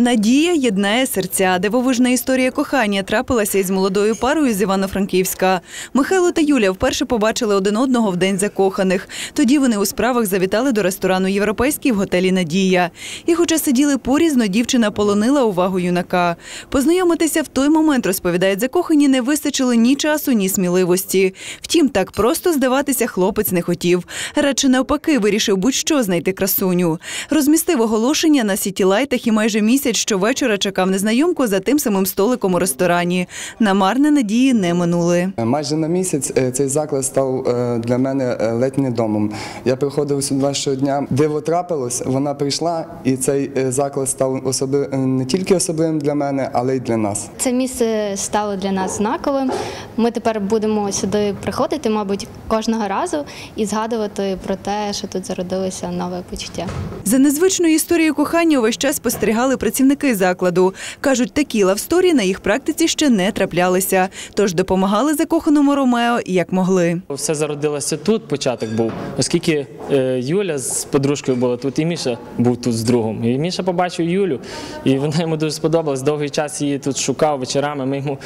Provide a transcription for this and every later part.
Надія єднає серця. Дивовижна історія кохання трапилася із молодою парою з Івано-Франківська. Михайло та Юля вперше побачили один одного в день закоханих. Тоді вони у справах завітали до ресторану Європейський в готелі Надія. І, хоча сиділи порізно, дівчина полонила увагу юнака. Познайомитися в той момент, розповідають закохані, не вистачило ні часу, ні сміливості. Втім, так просто здаватися хлопець не хотів. Радше навпаки, вирішив будь-що знайти красуню. Розмістив оголошення на сітілайтах і майже місяць щовечора чекав незнайомку за тим самим столиком у ресторані. На марне надії не минули. Майже на місяць е, цей заклад став е, для мене е, ледь не домом. Я приходив сюди щодня. Диво трапилось, вона прийшла, і цей заклад став особи... не тільки особливим для мене, але й для нас. Це місце стало для нас знаковим. Ми тепер будемо сюди приходити, мабуть, кожного разу і згадувати про те, що тут зародилося нове почуття. За незвичною історією кохання увесь час спостерігали працівники закладу. Кажуть, такі лавсторі на їх практиці ще не траплялися, тож допомагали закоханому Ромео як могли. Все зародилося тут, початок був, оскільки е, Юля з подружкою була тут, і Міша був тут з другом. І Міша побачив Юлю, і вона йому дуже сподобалась. Довгий час її тут шукав вечорами. Ми йому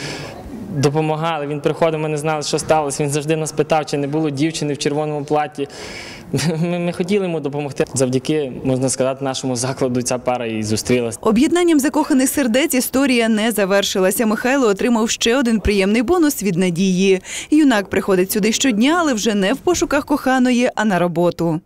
допомагали. Він приходив, ми не знали, що сталося. Він завжди нас питав, чи не було дівчини в червоному платі. Ми, ми хотіли йому допомогти. Завдяки, можна сказати, нашому закладу ця пара і зустрілася. Об'єднанням закоханих сердець історія не завершилася. Михайло отримав ще один приємний бонус від надії. Юнак приходить сюди щодня, але вже не в пошуках коханої, а на роботу.